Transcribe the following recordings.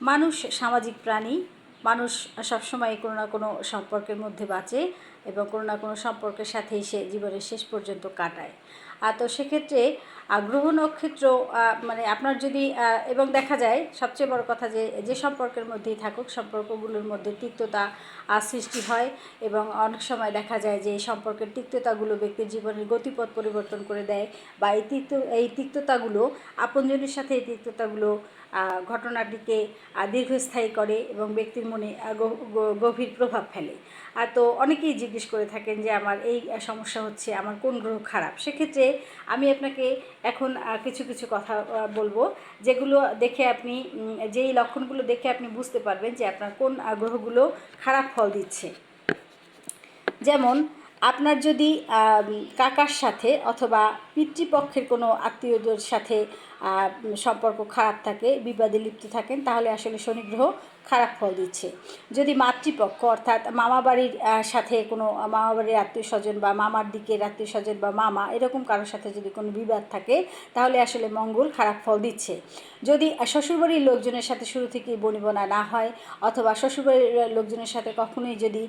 মানুষ সামাজিক প্রাণী মানুষ সবসময় কোনো না কোনো সম্পর্কের মধ্যে বাঁচে। এবং কোনো না কোনো সম্পর্কের সাথেই সে জীবনের শেষ পর্যন্ত কাটায়। আর তো সেক্ষেত্রে গ্রহ নক্ষত্র মানে আপনার যদি এবং দেখা যায়, সবচেয়ে বড় কথা যে যে সম্পর্কের মধ্যেই থাকুক, সম্পর্কগুলোর মধ্যে তিক্ততা সৃষ্টি হয় এবং অনেক সময় দেখা যায় যে এই সম্পর্কের তিক্ততাগুলো ব্যক্তির জীবনের গতিপথ পরিবর্তন করে দেয় বা এই তিক্ত, এই তিক্ততাগুলো, আপনজনের সাথে এই তিক্ততাগুলো ঘটনাটিকে দীর্ঘস্থায়ী করে এবং ব্যক্তির মনে গভীর প্রভাব ফেলে। আর তো অনেকেই জিজ্ঞেস করে থাকেন যে আমার এই সমস্যা হচ্ছে, আমার কোন গ্রহ খারাপ? সেক্ষেত্রে আমি আপনাকে এখন কিছু কিছু কথা বলব যেগুলো দেখে আপনি যেই লক্ষণগুলো দেখে আপনি বুঝতে পারবেন যে আপনার কোন গ্রহগুলো খারাপ ফল দিচ্ছে। যেমন আপনার যদি কাকার সাথে অথবা পিতৃপক্ষের কোনো আত্মীয়দের সাথে সম্পর্ক খারাপ থাকে, বিবাদে লিপ্ত থাকেন, তাহলে আসলে শনি গ্রহ খারাপ ফল দিচ্ছে। যদি মাতৃপক্ষ অর্থাৎ মামা বাড়ির সাথে কোনো, মামা বাড়ির আত্মীয় স্বজন বা মামার দিকের আত্মীয় স্বজন বা মামা এরকম কারোর সাথে যদি কোনো বিবাদ থাকে, তাহলে আসলে মঙ্গল খারাপ ফল দিচ্ছে। যদি শ্বশুরবাড়ির লোকজনের সাথে শুরু থেকেই বনিবনা না হয়, অথবা শ্বশুরবাড়ির লোকজনের সাথে কখনোই যদি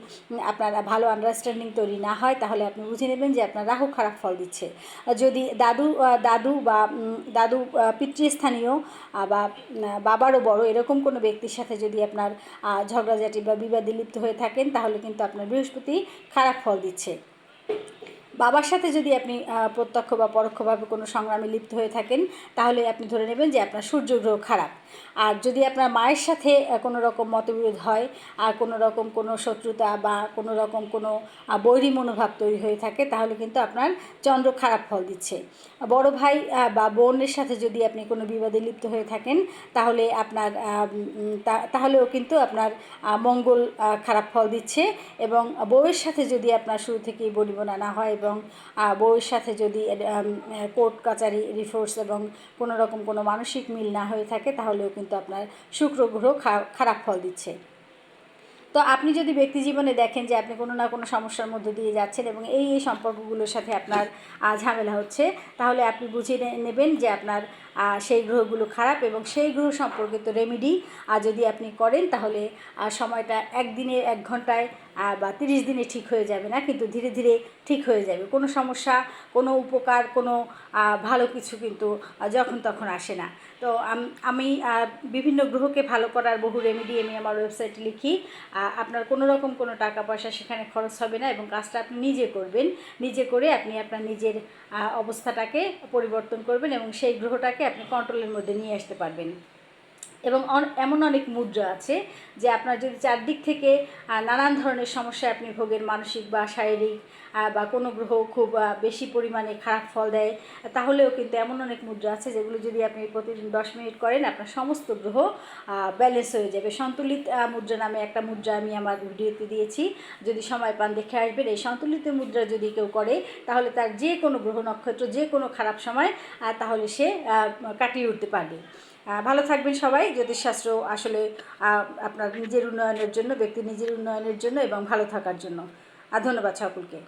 আপনারা ভালো আন্ডারস্ট্যান্ডিং তৈরি না হয়, তাহলে আপনি বুঝে নেবেন যে আপনার রাহু খারাপ ফল দিচ্ছে। যদি দাদু দাদু বা দাদু পিতৃস্থানীয় বা বাবারও বড়, এরকম কোনো ব্যক্তির সাথে যদি আপনার ঝগড়াঝাটি বা বিবাদে লিপ্ত হয়ে থাকেন, তাহলে কিন্তু আপনার বৃহস্পতি খারাপ ফল দিচ্ছে। বাবার সাথে যদি আপনি প্রত্যক্ষ বা পরোক্ষভাবে কোনো সংগ্রামে লিপ্ত হয়ে থাকেন, তাহলে আপনি ধরে নেবেন যে আপনার সূর্য গ্রহ খারাপ। আর যদি আপনার মায়ের সাথে কোনো রকম মতবিরোধ হয়, আর কোনো রকম কোনো শত্রুতা বা কোনো রকম কোনো বৈরী মনোভাব তৈরি হয়ে থাকে, তাহলে কিন্তু আপনার চন্দ্র খারাপ ফল দিচ্ছে। বড় ভাই বা বোনের সাথে যদি আপনি কোনো বিবাদে লিপ্ত হয়ে থাকেন, তাহলে আপনার তাহলেও কিন্তু আপনার মঙ্গল খারাপ ফল দিচ্ছে এবং বউয়ের সাথে যদি আপনার শুরু থেকেই বনিবনা না হয় এবং আহ, বউয়ের সাথে যদি কোর্ট কাচারি রিফোর্স এবং কোনো রকম কোনো মানসিক মিল না হয়ে থাকে তাহলেও কিন্তু আপনার শুক্র গ্রহ খারাপ ফল দিচ্ছে। তো আপনি যদি ব্যক্তি জীবনে দেখেন যে আপনি কোনো না কোনো সমস্যার মধ্যে দিয়ে যাচ্ছেন এবং এই এই সম্পর্কগুলোর সাথে আপনার ঝামেলা হচ্ছে তাহলে আপনি বুঝিয়ে নেবেন যে আপনার সেই গ্রহগুলো খারাপ এবং সেই গ্রহ সম্পর্কিত রেমেডি যদি আপনি করেন তাহলে সময়টা একদিনে এক ঘন্টায় বা তিরিশ দিনে ঠিক হয়ে যাবে না, কিন্তু ধীরে ধীরে ঠিক হয়ে যাবে। কোনো সমস্যা, কোনো উপকার, কোনো ভালো কিছু কিন্তু যখন তখন আসে না। তো আমি বিভিন্ন গ্রহকে ভালো করার বহু রেমেডি আমি আমার ওয়েবসাইটে লিখি। আপনার কোনো রকম কোনো টাকা পয়সা সেখানে খরচ হবে না এবং কাজটা আপনি নিজে করবেন। নিজে করে আপনি আপনার নিজের অবস্থাটাকে পরিবর্তন করবেন এবং সেই গ্রহটাকে আপনি কন্ট্রোলের মধ্যে নিয়ে আসতে পারবেন। এবং এমন অনেক মুদ্রা আছে যে আপনার যদি চারদিক থেকে নানান ধরনের সমস্যায় আপনি ভোগেন মানসিক বা শারীরিক বা কোনো গ্রহ খুব বেশি পরিমাণে খারাপ ফল দেয়, তাহলেও কিন্তু এমন অনেক মুদ্রা আছে যেগুলো যদি আপনি প্রতিদিন দশ মিনিট করেন, আপনার সমস্ত গ্রহ ব্যালেন্স হয়ে যাবে। সন্তুলিত মুদ্রা নামে একটা মুদ্রা আমি আমার ভিডিওতে দিয়েছি। যদি সময় পান দেখে আসবেন, এই সন্তুলিত মুদ্রা যদি কেউ করে, তাহলে তার যে কোনো গ্রহ নক্ষত্র, যে কোনো খারাপ সময় তাহলে সে কাটিয়ে উঠতে পারবে। ভালো থাকবেন সবাই। জ্যোতিষশাস্ত্র আসলে আপনার নিজের উন্নয়নের জন্য, ব্যক্তি নিজের উন্নয়নের জন্য এবং ভালো থাকার জন্য। আর ধন্যবাদ সকলকে।